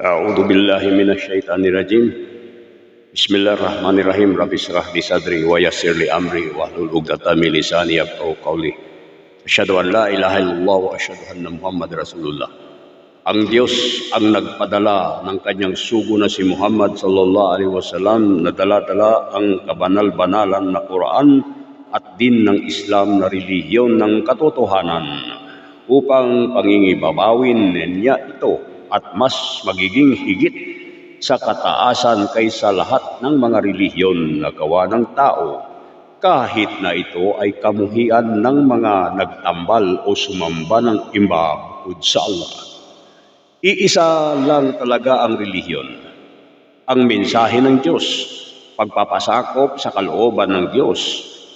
أعوذ بالله من الشيطان الرجيم بسم الله الرحمن الرحيم رب اشرح لي صدري ويسر لي أمري واحلل عقدة من لساني يفقهوا قولي أشهد أن لا إله إلا الله وأشهد أن محمد رسول الله Ang Diyos ang nagpadala ng kanyang sugo na si Muhammad sallallahu alaihi wasallam na dala-dala ang kabanal-banalan na Quran at din ng Islam na relihiyon ng katotohanan upang pangingibabawin niya ito at mas magiging higit sa kataasan kaysa lahat ng mga relihiyon na gawa ng tao kahit na ito ay kamuhian ng mga nagtambal o sumamba ng imba bukod sa Allah. Iisa lang talaga ang relihiyon. Ang mensahe ng Diyos, pagpapasakop sa kalooban ng Diyos,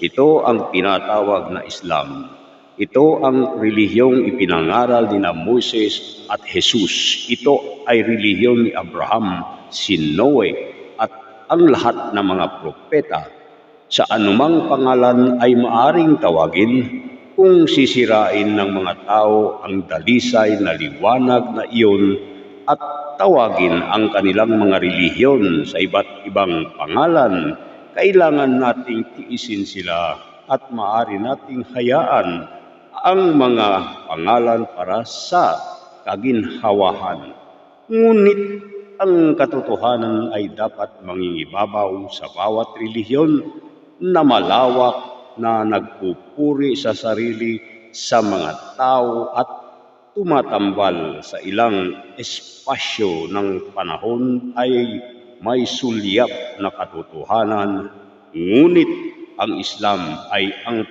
ito ang tinatawag na Islam. Ito ang relihiyong ipinangaral ni na Moses at Jesus. Ito ay relihiyon ni Abraham, si Noe, at ang lahat ng mga propeta sa anumang pangalan ay maaring tawagin kung sisirain ng mga tao ang dalisay na liwanag na iyon at tawagin ang kanilang mga relihiyon sa iba't ibang pangalan, kailangan nating tiisin sila at maaari nating hayaan ang mga pangalan para sa kaginhawahan. Ngunit ang katotohanan ay dapat mangingibabaw sa bawat relihiyon na malawak na nagpupuri sa sarili sa mga tao at tumatambal sa ilang espasyo ng panahon ay may sulyap na katotohanan, ngunit ang Islam ay ang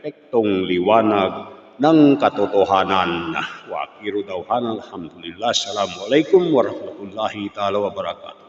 perpektong liwanag ng katotohanan. Wa akhiru dawhan, alhamdulillah, assalamualaikum warahmatullahi ta'ala wabarakatuh.